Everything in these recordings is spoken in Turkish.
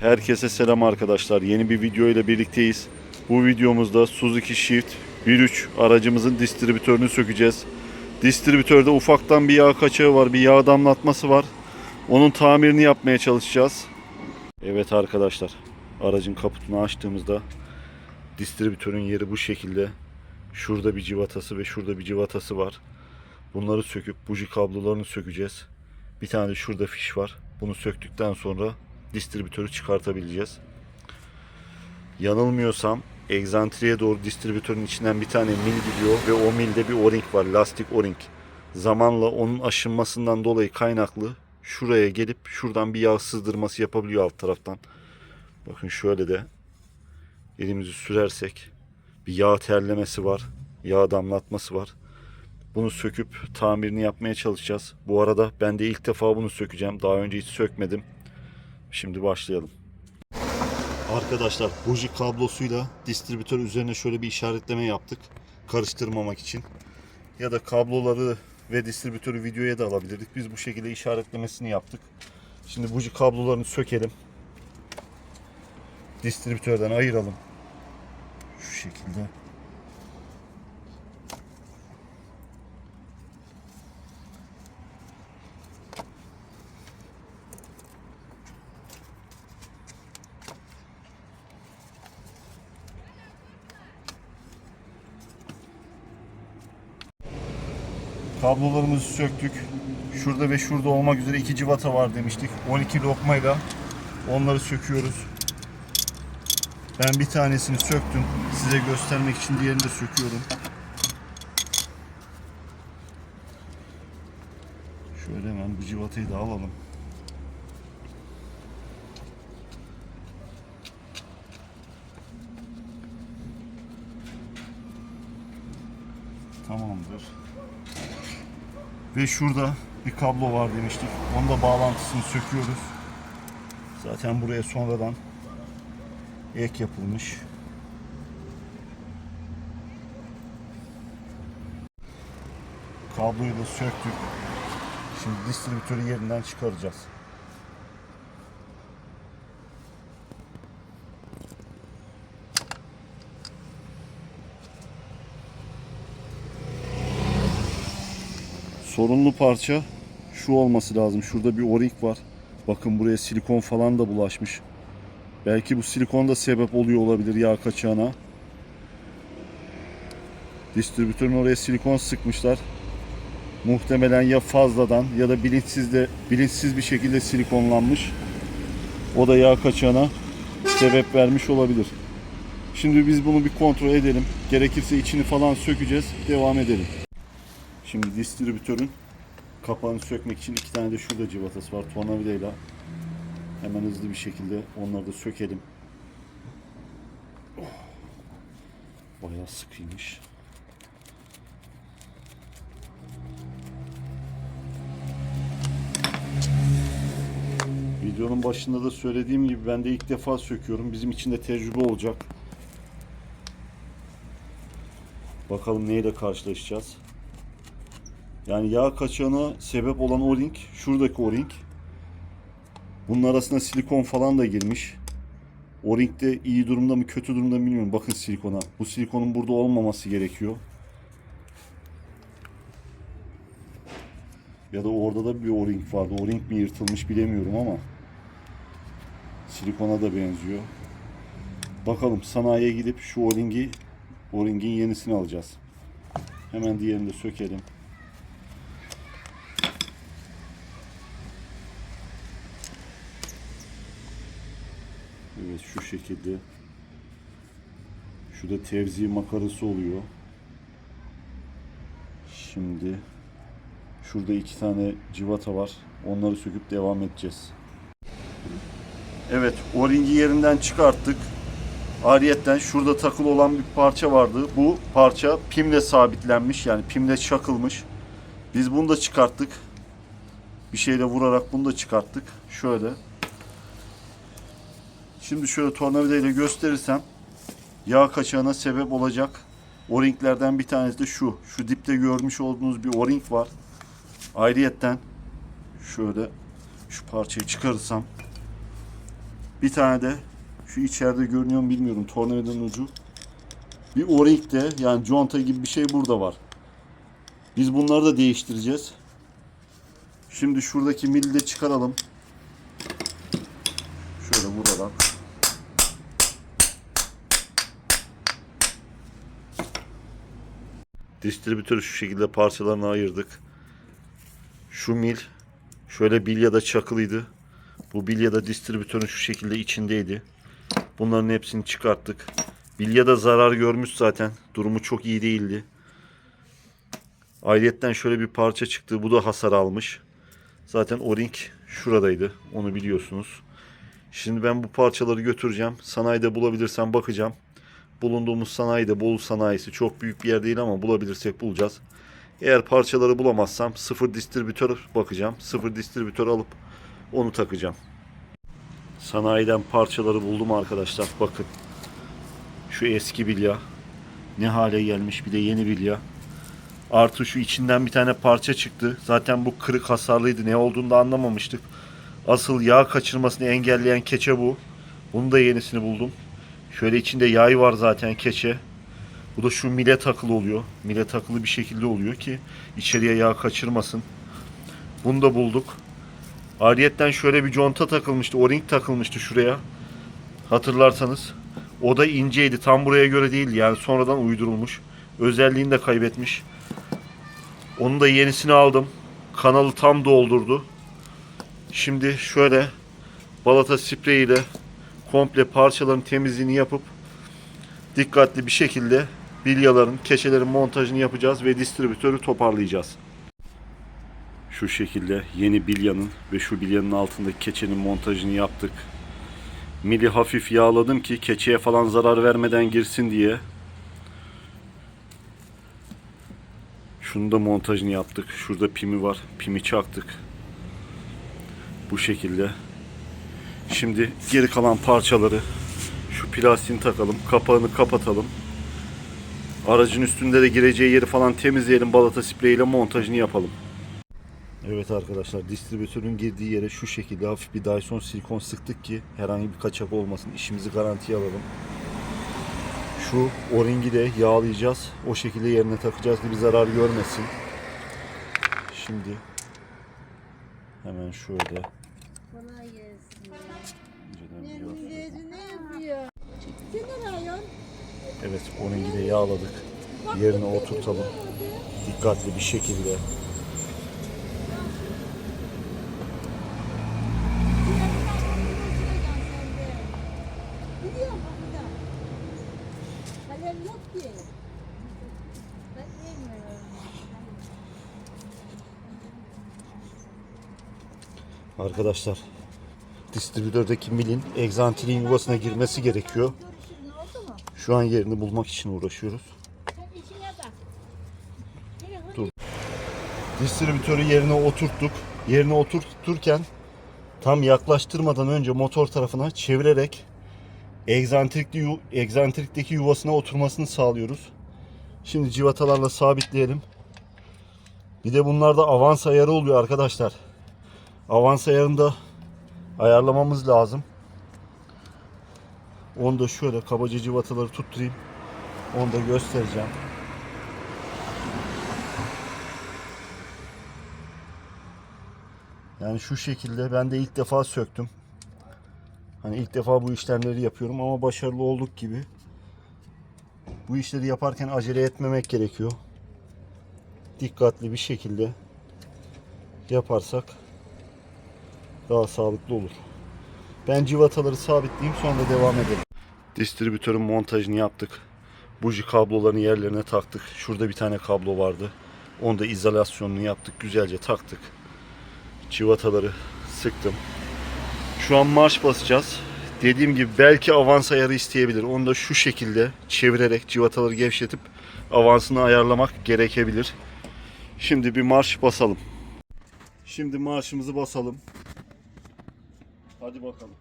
Herkese selam arkadaşlar. Yeni bir video ile birlikteyiz. Bu videomuzda Suzuki Shift 1.3 aracımızın distribütörünü sökeceğiz. Distribütörde ufaktan bir yağ kaçağı var, bir yağ damlatması var. Onun tamirini yapmaya çalışacağız. Evet arkadaşlar, aracın kaputunu açtığımızda distribütörün yeri bu şekilde. Şurada bir civatası ve şurada bir civatası var. Bunları söküp buji kablolarını sökeceğiz. Bir tane de şurada fiş var. Bunu söktükten sonra distribütörü çıkartabileceğiz. Yanılmıyorsam egzantriye doğru distribütörün içinden bir tane mil gidiyor ve o milde bir o-ring var. Lastik o-ring. Zamanla onun aşınmasından dolayı kaynaklı şuraya gelip şuradan bir yağ sızdırması yapabiliyor alt taraftan. Bakın şöyle de elimizi sürersek bir yağ terlemesi var. Yağ damlatması var. Bunu söküp tamirini yapmaya çalışacağız. Bu arada ben de ilk defa bunu sökeceğim. Daha önce hiç sökmedim. Şimdi başlayalım. Arkadaşlar buji kablosuyla distribütör üzerine şöyle bir işaretleme yaptık. Karıştırmamak için. Ya da kabloları ve distribütörü videoya da alabilirdik. Biz bu şekilde işaretlemesini yaptık. Şimdi buji kablolarını sökelim. Distribütörden ayıralım. Şu şekilde. Kablolarımızı söktük. Şurada ve şurada olmak üzere iki civata var demiştik. 12 lokmayla onları söküyoruz. Ben bir tanesini söktüm. Size göstermek için diğerini de söküyorum. Şöyle hemen bu civatayı da alalım. Tamamdır. Ve şurada bir kablo var demiştik. Onun da bağlantısını söküyoruz. Zaten buraya sonradan ek yapılmış. Kabloyu da söktük. Şimdi distribütörü yerinden çıkaracağız. Sorunlu parça şu olması lazım. Şurada bir o-ring var. Bakın buraya silikon falan da bulaşmış. Belki bu silikon da sebep oluyor olabilir yağ kaçağına. Distribütörün oraya silikon sıkmışlar. Muhtemelen ya fazladan ya da bilinçsiz de bilinçsiz bir şekilde silikonlanmış. O da yağ kaçağına sebep vermiş olabilir. Şimdi biz bunu bir kontrol edelim. Gerekirse içini falan sökeceğiz. Devam edelim. Şimdi distribütörün kapağını sökmek için iki tane de şurada civatası var. Tornavidayla hemen hızlı bir şekilde onları da sökelim. Oh. Bayağı sıkıymış. Videonun başında da söylediğim gibi ben de ilk defa söküyorum. Bizim için de tecrübe olacak. Bakalım neyle karşılaşacağız. Yani yağ kaçağına sebep olan o-ring, şuradaki o-ring. Bunun arasına silikon falan da girmiş. O-ring de iyi durumda mı kötü durumda mı bilmiyorum. Bakın silikona. Bu silikonun burada olmaması gerekiyor. Ya da orada da bir o-ring vardı. O-ring mi yırtılmış bilemiyorum ama. Silikona da benziyor. Bakalım sanayiye gidip şu o-ringi, o-ringin yenisini alacağız. Hemen diğerini de sökelim. Evet şu şekilde. Şurada tevzi makarası oluyor. Şimdi şurada iki tane civata var. Onları söküp devam edeceğiz. Evet, o-ringi yerinden çıkarttık. Ariyetten şurada takılı olan bir parça vardı. Bu parça pimle sabitlenmiş yani pimle çakılmış. Biz bunu da çıkarttık. Bir şeyle vurarak bunu da çıkarttık. Şöyle. Şimdi şöyle tornavida ile gösterirsem yağ kaçağına sebep olacak o-ringlerden bir tanesi de şu. Şu dipte görmüş olduğunuz bir o-ring var. Ayrıyetten şöyle şu parçayı çıkarırsam Bir tane de şu içeride görünüyor mu bilmiyorum tornavidanın ucu. Bir o-ring de yani conta gibi bir şey burada var. Biz bunları da değiştireceğiz. Şimdi şuradaki mili de çıkaralım. Şöyle buradan. Distribütörü şu şekilde parçalarına ayırdık. Şu mil şöyle bilyada çakılıydı. Bu bilyada distribütörün şu şekilde içindeydi. Bunların hepsini çıkarttık. Bilyada zarar görmüş zaten. Durumu çok iyi değildi. Ayrıyetten şöyle bir parça çıktı. Bu da hasar almış. Zaten o-ring şuradaydı. Onu biliyorsunuz. Şimdi ben bu parçaları götüreceğim. Sanayide bulabilirsem bakacağım. Bulunduğumuz sanayide Bolu sanayisi çok büyük bir yer değil ama bulabilirsek bulacağız. Eğer parçaları bulamazsam sıfır distribütör bakacağım. Sıfır distribütör alıp onu takacağım. Sanayiden parçaları buldum arkadaşlar. Bakın. Şu eski bilya. Ne hale gelmiş bir de yeni bilya. Artı şu içinden bir tane parça çıktı. Zaten bu kırık hasarlıydı. Ne olduğunu da anlamamıştık. Asıl yağ kaçırmasını engelleyen keçe bu. Bunu da yenisini buldum. Şöyle içinde yay var zaten keçe. Bu da şu mile takılı oluyor. Mile takılı bir şekilde oluyor ki içeriye yağ kaçırmasın. Bunu da bulduk. Ariyetten şöyle bir conta takılmıştı. O-ring takılmıştı şuraya. Hatırlarsanız. O da inceydi. Tam buraya göre değil. Yani sonradan uydurulmuş. Özelliğini de kaybetmiş. Onun da yenisini aldım. Kanalı tam doldurdu. Şimdi şöyle balata spreyiyle komple parçaların temizliğini yapıp dikkatli bir şekilde bilyaların, keçelerin montajını yapacağız ve distribütörü toparlayacağız. Şu şekilde yeni bilyanın ve şu bilyanın altındaki keçenin montajını yaptık. Mili hafif yağladım ki keçeye falan zarar vermeden girsin diye. Şunu da montajını yaptık. Şurada pimi var. Pimi çaktık. Bu şekilde. Şimdi geri kalan parçaları şu plastiğini takalım. Kapağını kapatalım. Aracın üstünde de gireceği yeri falan temizleyelim. Balata spreyiyle montajını yapalım. Evet arkadaşlar distribütörün girdiği yere şu şekilde hafif bir Dyson silikon sıktık ki herhangi bir kaçak olmasın. İşimizi garantiye alalım. Şu o-ringi de yağlayacağız. O şekilde yerine takacağız ki bir zarar görmesin. Şimdi hemen şöyle Evet o-ringi de yağladık. Yerine oturtalım. Dikkatli bir şekilde. Arkadaşlar distribütördeki milin egzantriğin yuvasına girmesi gerekiyor. Görüşürüz. Ne oldu mu? Şu an yerini bulmak için uğraşıyoruz. Dur. Distribütörü yerine oturttuk. Yerine oturturken tam yaklaştırmadan önce motor tarafına çevirerek egzantrikli egzantrikteki yuvasına oturmasını sağlıyoruz. Şimdi civatalarla sabitleyelim. Bir de bunlarda avans ayarı oluyor arkadaşlar. Avans ayarını da ayarlamamız lazım. Onu da şöyle kabaca civataları tutturayım. Onu da göstereceğim. Yani şu şekilde ben de ilk defa söktüm. Hani ilk defa bu işlemleri yapıyorum ama başarılı olduk gibi. Bu işleri yaparken acele etmemek gerekiyor. Dikkatli bir şekilde yaparsak daha sağlıklı olur. Ben civataları sabitleyeyim sonra devam edelim. Distribütörün montajını yaptık. Buji kablolarını yerlerine taktık. Şurada bir tane kablo vardı. Onu da izolasyonunu yaptık. Güzelce taktık. Civataları sıktım. Şu an marş basacağız. Dediğim gibi belki avans ayarı isteyebilir. Onu da şu şekilde çevirerek civataları gevşetip avansını ayarlamak gerekebilir. Şimdi bir marş basalım. Şimdi marşımızı basalım. Hadi bakalım.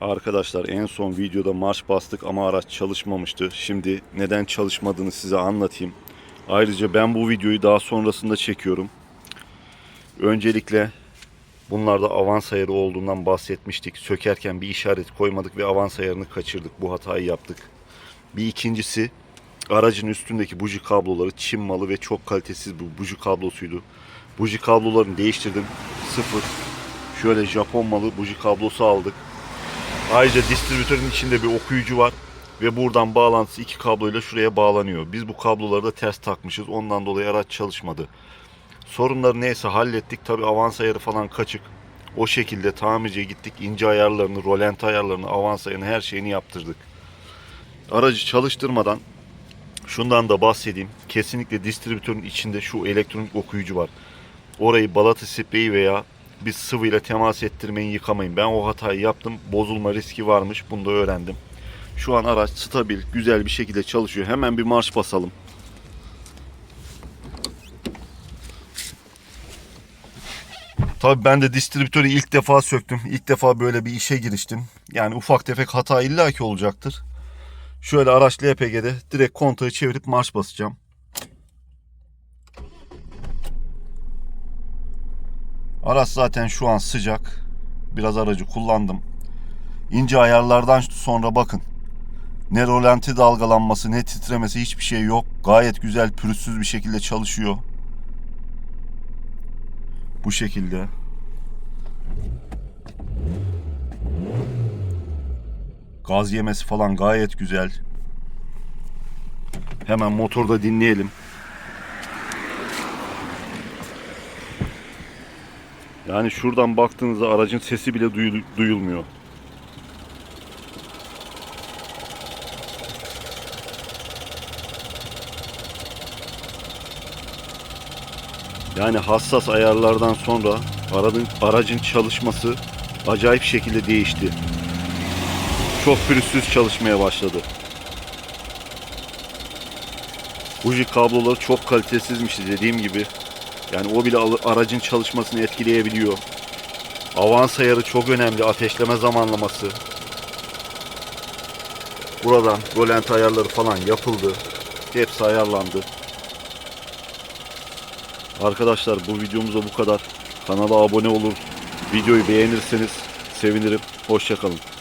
Arkadaşlar en son videoda marş bastık ama araç çalışmamıştı. Şimdi neden çalışmadığını size anlatayım. Ayrıca ben bu videoyu daha sonrasında çekiyorum. Öncelikle bunlarda avans ayarı olduğundan bahsetmiştik. Sökerken bir işaret koymadık ve avans ayarını kaçırdık. Bu hatayı yaptık. Bir ikincisi aracın üstündeki buji kabloları Çin malı ve çok kalitesiz bu buji kablosuydu. Buji kablolarını değiştirdim. Sıfır. Şöyle Japon malı buji kablosu aldık. Ayrıca distribütörün içinde bir okuyucu var ve buradan bağlantısı iki kabloyla şuraya bağlanıyor. Biz bu kabloları da ters takmışız. Ondan dolayı araç çalışmadı. Sorunları neyse hallettik. Tabi avans ayarı falan kaçık. O şekilde tamirciye gittik. ince ayarlarını, rolent ayarlarını, avans ayarını her şeyini yaptırdık. Aracı çalıştırmadan şundan da bahsedeyim. Kesinlikle distribütörün içinde şu elektronik okuyucu var. Orayı balata spreyi veya bir sıvıyla temas ettirmeyin yıkamayın. Ben o hatayı yaptım. Bozulma riski varmış. Bunu da öğrendim. Şu an araç stabil, güzel bir şekilde çalışıyor. Hemen bir marş basalım. Tabii ben de distribütörü ilk defa söktüm. İlk defa böyle bir işe giriştim. Yani ufak tefek hata illaki olacaktır. Şöyle araç LPG'de direkt kontağı çevirip marş basacağım. Araç zaten şu an sıcak. Biraz aracı kullandım. İnce ayarlardan sonra bakın. Ne rolanti dalgalanması ne titremesi hiçbir şey yok. Gayet güzel pürüzsüz bir şekilde çalışıyor. Bu şekilde. Gaz yemesi falan gayet güzel. Hemen motorda dinleyelim. Yani şuradan baktığınızda aracın sesi bile duyul- duyulmuyor. Yani hassas ayarlardan sonra aracın, aracın çalışması acayip şekilde değişti. Çok pürüzsüz çalışmaya başladı. Buji kabloları çok kalitesizmiş dediğim gibi. Yani o bile aracın çalışmasını etkileyebiliyor. Avans ayarı çok önemli. Ateşleme zamanlaması. Buradan rolent ayarları falan yapıldı. Hepsi ayarlandı. Arkadaşlar bu videomuzda bu kadar. Kanala abone olur. Videoyu beğenirseniz sevinirim. Hoşçakalın.